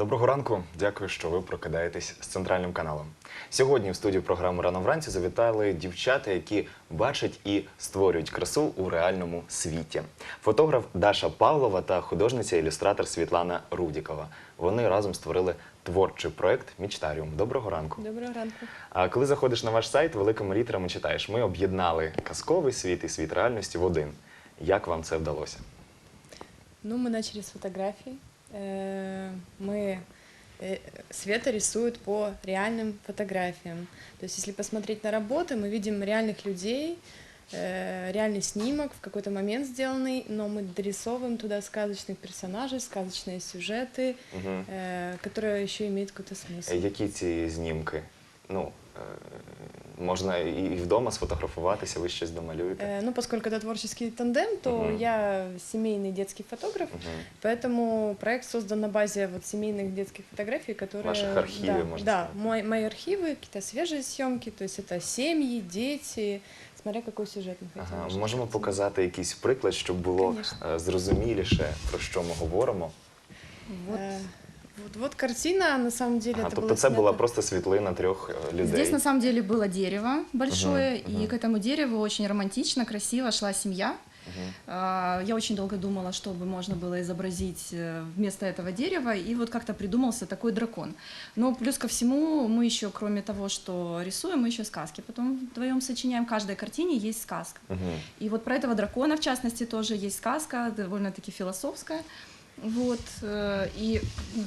Доброго ранку. Дякую, що ви прокидаєтесь з центральним каналом. Сьогодні в студію програми Рано вранці завітали дівчата, які бачать і створюють красу у реальному світі. Фотограф Даша Павлова та художниця-ілюстратор Світлана Рудікова. Вони разом створили творчий проект Мічтаріум. Доброго ранку. Доброго ранку. А коли заходиш на ваш сайт, великими літерами читаєш: ми об'єднали казковий світ і світ реальності в один. Як вам це вдалося? Ну, мы начали с фотографий. Э, Мы э, Света рисует по реальным фотографиям. То есть, если посмотреть на работы, мы видим реальных людей, э, реальный снимок в какой-то момент сделанный, но мы дорисовываем туда сказочных персонажей, сказочные сюжеты, Угу. э, которые еще имеют какой-то смысл. Які ці знімки? Ну, е, можна і і вдома сфотографуватися, ви щось домалюєте. Э, Ну, поскольку это творческий тандем, то Мгм. я семейный детский фотограф, Мгм. Поэтому проект создан на базе вот семейных детских фотографий, которые... Ваших архивов, да, можно Да, сказать. мой, мои архивы, какие-то свежие съемки, то есть это семьи, дети, смотря какой сюжет мы хотим. Ага, решить можемо картину. показати якийсь приклад, щоб було Конечно. е, зрозуміліше, про що ми говоримо. Вот. Э, Вот, вот картина, на самом деле, Ага, это было була снято- просто світлина трьох е, людей. Здесь на самом деле было дерево большое, мгм. и к этому дереву очень романтично, красиво шла семья. А, Я очень долго думала, что бы можно было изобразить э, вместо этого дерева, и вот как-то придумался такой дракон. Но плюс ко всему, мы еще, кроме того, что рисуем, мы еще сказки. Потом вдвоем сочиняем, в каждой картине есть сказка. Мгм. И вот про этого дракона, в частности, тоже есть сказка, довольно-таки философская. Вот, э, и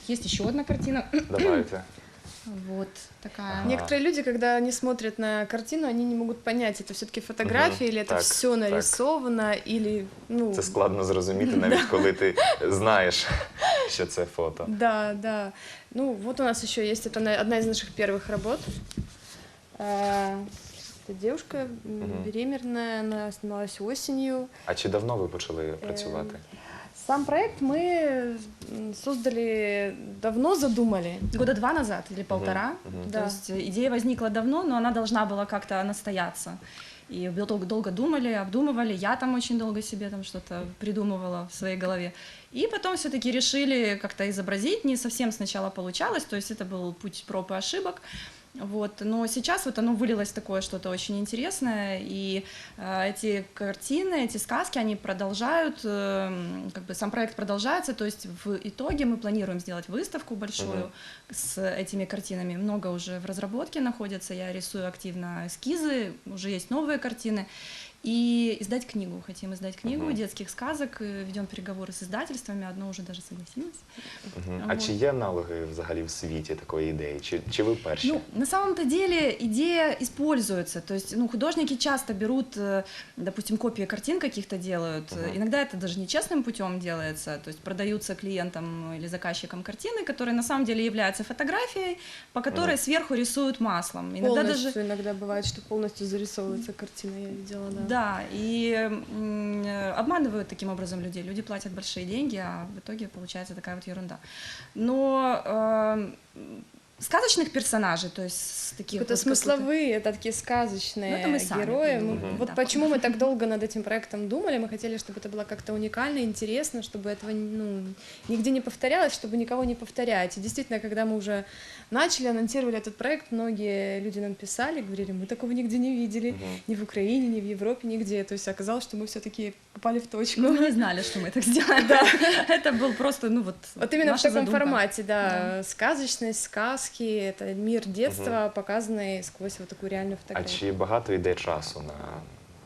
есть еще одна картина, Давайте. вот такая. Ага. Некоторые люди, когда они смотрят на картину, они не могут понять, это все-таки фотография Мгм, или это так, все так. нарисовано, или ну. Це складно зрозуміти, навіть коли ти знаєш, що це фото. Да, да. Ну, вот у нас еще есть это на- одна из наших первых работ. А, Это девушка м, Мгм. беременная, она снималась осенью. А чи давно ви почали працювати? Сам проект мы создали давно, задумали. Года два назад или полтора. мгм. То Да. есть э, идея возникла давно, но она должна была как-то настояться. И долго, долго думали, обдумывали. Я там очень долго себе там что-то придумывала в своей голове. И потом все-таки решили как-то изобразить. Не совсем сначала получалось, то есть это был путь проб и ошибок. Вот. Но сейчас вот оно вылилось в такое что-то очень интересное, и э, эти картины, эти сказки, они продолжают, эм, как бы сам проект продолжается, то есть в итоге мы планируем сделать выставку большую Мгм. с этими картинами. Много уже в разработке находится, я рисую активно эскизы, уже есть новые картины. И издать книгу, хотим издать книгу Мгм. детских сказок, э, ведем переговоры с издательствами, одно уже даже согласилось. Мгм. А Вот. чи є аналоги взагалі в світі такої ідеї? Чи, чи ви перші? Ну, на самом-то деле идея используется. То есть, ну, художники часто берут, э, допустим, копии картин каких-то делают. Мгм. Э, Иногда это даже нечестным путем делается. То есть продаются клиентам или заказчикам картины, которые на самом деле являются фотографией, по которой Мгм. сверху рисуют маслом. Иногда полностью, даже иногда бывает, что полностью зарисовывается картина, я видела, да. да, и э, обманывают таким образом людей. Люди платят большие деньги, а в итоге получается такая вот ерунда. Но э, сказочных персонажей, то есть с таких Это вот смысловые, это такие сказочные Ну, это мы сами герои. Мы- придумали, Вот да. почему мы так долго над этим проектом думали. Мы хотели, чтобы это было как-то уникально, интересно, чтобы этого ну, нигде не повторялось, чтобы никого не повторять. И действительно, когда мы уже начали, анонсировали этот проект, многие люди нам писали, говорили, мы такого нигде не видели, Мгм. ни в Украине, ни в Европе, нигде. То есть оказалось, что мы все-таки попали в точку. Мы не знали, что мы так сделаем. Да. Это был просто, ну вот, Вот именно в наша таком задумка. формате, да, сказочность, сказки, это мир детства, показанный сквозь вот такую реальную А фотографию. чи багато йде часу на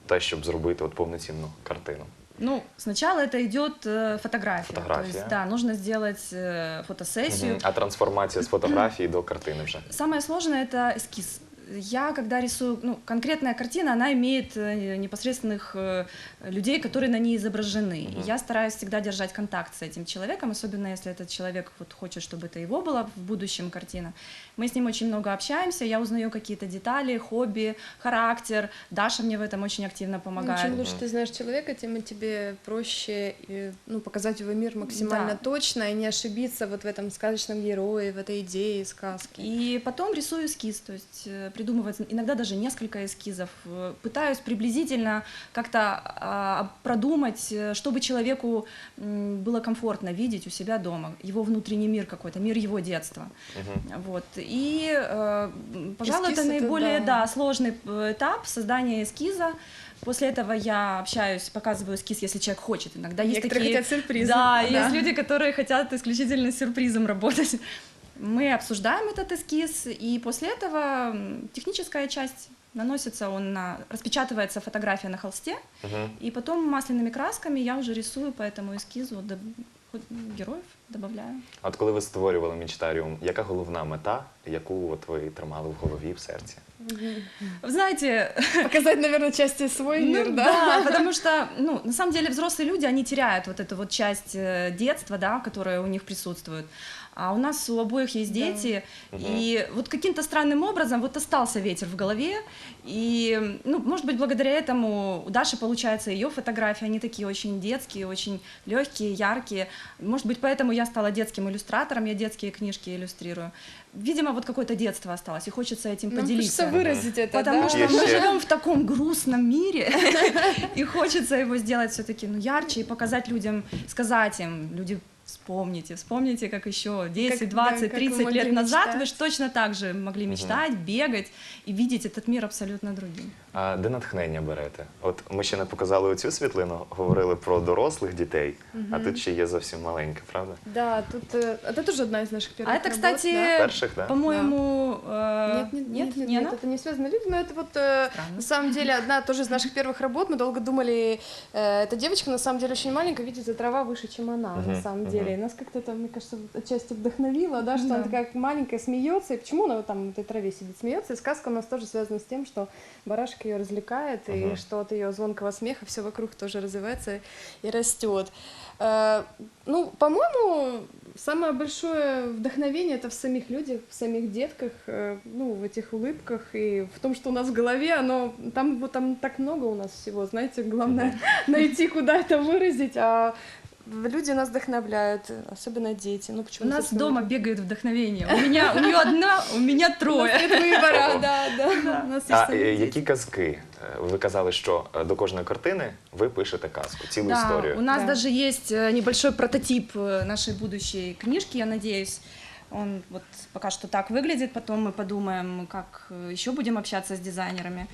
те, щоб зробити от повноцінну картину? Ну, сначала это идет э, фотография. Фотография. То есть, да, нужно сделать э, фотосессию. Мгм. А трансформація з фотографії до картини вже. Самое сложное это эскиз. Я, когда рисую, ну, конкретная картина, она имеет э, непосредственных э, людей, которые на ней изображены. Мгм. И я стараюсь всегда держать контакт с этим человеком, особенно если этот человек вот хочет, чтобы это его была в будущем картина. Мы с ним очень много общаемся, я узнаю какие-то детали, хобби, характер. Даша мне в этом очень активно Ну, помогает. Чем лучше ты знаешь человека, тем и тебе проще э, ну, показать его мир максимально Да. точно и не ошибиться вот в этом сказочном герое, в этой идее сказки. И потом рисую эскиз, то есть придумывать иногда даже несколько эскизов. Э, Пытаюсь приблизительно как-то а, продумать, э, чтобы человеку было комфортно видеть у себя дома, его внутренний мир какой-то, мир его детства. Мгм. Вот. И, э, пожалуй, Эскиз это это наиболее да. да. сложный этап создания эскиза. После этого я общаюсь, показываю эскиз, если человек хочет. Иногда есть Некоторые такие... хотят сюрприза. Да, есть люди, которые хотят исключительно с сюрпризом работать. Мы обсуждаем этот эскиз, и после этого м, техническая часть наносится, он на, распечатывается фотография на холсте, Мгм. и потом масляными красками я уже рисую по этому эскизу доб- хоть, ну, героев добавляю. От коли ви створювали Мічтаріум, яка головна мета, яку от ви тримали в голові в серці? Вы знаете, Показать, наверное, части свой Ну мир, да? да, потому что, ну, на самом деле взрослые люди, они теряют вот эту вот часть э, детства, да, которая у них присутствует. А у нас у обоих есть Да. дети, и вот каким-то странным образом вот остался ветер в голове, и, ну, может быть, благодаря этому у Даши получается ее фотографии, они такие очень детские, очень легкие, яркие. Может быть, поэтому я стала детским иллюстратором, я детские книжки иллюстрирую. Видимо, вот какое-то детство осталось, и хочется этим Нам поделиться. хочется выразить это, Потому да? что Есть мы живем в таком грустном мире, и хочется его сделать все-таки ну, ярче и показать людям, сказать им, люди, вспомните, вспомните, как еще 10, Как- 20, да, как вы 30 могли лет назад вы мечтать. ж точно так же могли мечтать, бегать и видеть этот мир абсолютно другим. А де натхнення берете? От ми ще не показали оцю світлину, говорили про дорослих дітей, а тут ще є зовсім маленьке, правда? Да, тут э, это тоже одна из наших первых А это, работ, кстати, да? Перших, да? по-моему, э, Нет, нет, нет, нет, не нет, она? это не связано люди, но это вот э, Странно. на самом деле одна тоже из наших первых работ. Мы долго думали, э, эта девочка на самом деле очень маленькая, видите, трава выше, чем она на Мгм, самом мгм. деле. И нас как-то это, мне кажется, вот отчасти вдохновило, да, что Да. она такая маленькая смеется. И почему она вот там в этой траве сидит, смеется? И сказка у нас тоже связана с тем, что барашка ее развлекает, и Мгм. что от ее звонкого смеха все вокруг тоже развивается и растет. Э, ну, по-моему, самое большое вдохновение это в самих людях, в самих детках, э, ну, в этих улыбках и в том, что у нас в голове, оно там там так много у нас всего, знаете, главное найти, куда это выразить, а люди нас вдохновляют, особенно дети. Ну, У почему? нас собственно, дома бегает вдохновение. У меня, у нее одна, у меня у нас трое. нет выбора, да, да. У нас есть А сами е, дети. які казки? Е, Ви казали, що е, до кожної картини ви пишете казку, цілу Да, історію. у нас Да. даже есть э, небольшой прототип э, нашей будущей книжки, я надеюсь. Он вот пока что так выглядит, потом мы подумаем, как э, еще будем общаться с дизайнерами.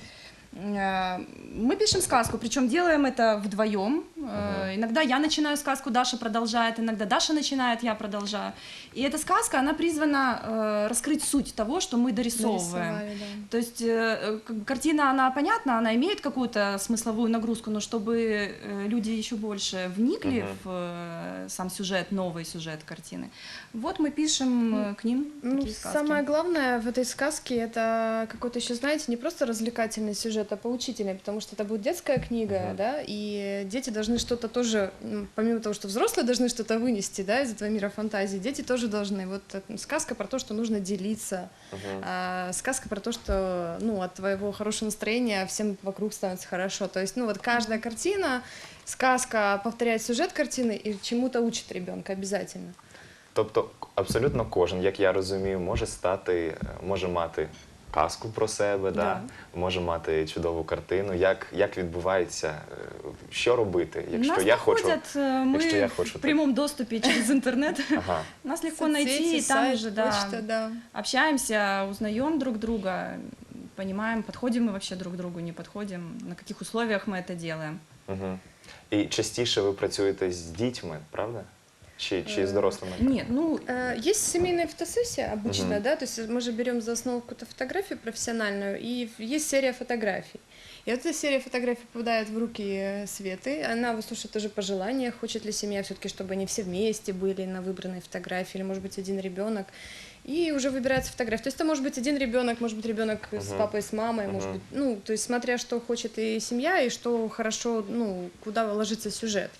Э, Мы пишем сказку, причем делаем это вдвоем. Э, Иногда я начинаю сказку, Даша продолжает, иногда Даша начинает, я продолжаю. И эта сказка, она призвана э, раскрыть суть того, что мы дорисовываем. Да. То есть картина, она понятна, она имеет какую-то смысловую нагрузку, но чтобы люди еще больше вникли Мгм. в сам сюжет, новый сюжет картины, вот мы пишем э, к ним Ну, такие сказки. самое главное в этой сказке это какой-то еще, знаете, не просто развлекательный сюжет, а поучительный, потому что это будет детская книга, Мгм. да, и дети должны что-то тоже, м, помимо того, что взрослые должны что-то вынести, да, из этого мира фантазии, дети тоже должны. Вот э, сказка про то, что нужно делиться, Мгм. а, сказка про то, что, ну, от твоего хорошего настроения всем вокруг становится хорошо. То есть, ну, вот каждая картина, сказка повторяет сюжет картины и чему-то учит ребенка обязательно. Тобто абсолютно кожен, як я розумію, може стати, може мати казку про себе, да. Да. може мати чудову картину. Як, як відбувається, е, що робити, якщо Нас я хочу. находят, э, мы якщо я хочу в так. прямом доступе через интернет. Ага. Нас легко Соцсети, найти, и там сайт, уже, да, почта, да. общаемся, узнаем друг друга, понимаем, подходим мы вообще друг к другу, не подходим, на каких условиях мы это делаем. Угу. І частіше ви працюєте з дітьми, правда? Чи, чи з Е, дорослими? Нет, ну, Э, Есть семейная фотосессия обычно, Мгм. да, то есть мы же берем за основу какую-то фотографию профессиональную, и есть серия фотографий. И вот эта серия фотографий попадает в руки э, Светы, она выслушает тоже пожелания, хочет ли семья все-таки, чтобы они все вместе были на выбранной фотографии, или может быть один ребенок. И уже выбирается фотография. То есть это может быть один ребенок, может быть ребенок с Мгм. папой, с мамой, может Мгм. быть, ну, то есть смотря что хочет и семья, и что хорошо, ну, куда ложится сюжет.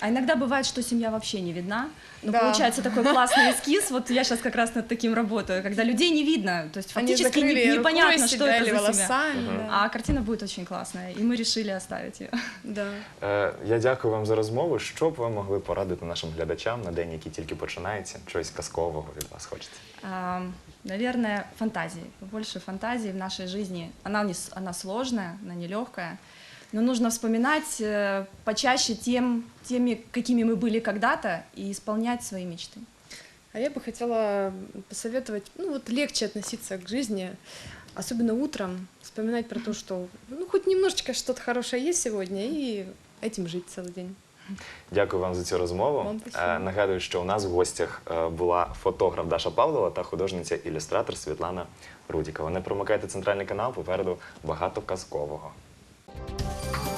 А иногда бывает, что семья вообще не видна. Но Да. получается такой классный эскиз. Вот я сейчас как раз над таким работаю, когда людей не видно. То есть Они фактически не- закрыли непонятно, рукой что себя это или за семья. волосами. Мгм. да. А картина будет очень классная, и мы решили оставить ее. Да. Е, Я дякую вам за розмову. Що б ви могли порадити нашим глядачам на день, який тільки починається? Чогось казкового від вас хочеться. А, Наверное, фантазии. Больше фантазии в нашей жизни. Она, не, с- она сложная, она нелегкая. Но нужно вспоминать э, почаще тем, теми, какими мы были когда-то, и исполнять свои мечты. А я бы хотела посоветовать, ну вот легче относиться к жизни, особенно утром, вспоминать про то, что ну хоть немножечко что-то хорошее есть сегодня, и этим жить целый день. Дякую вам за цю розмову. Вам спасибо. Е, Нагадую, що у нас в гостях е, була фотограф Даша Павлова та художниця-ілюстратор Світлана Рудікова. Не промикайте центральний канал, попереду багато казкового. Música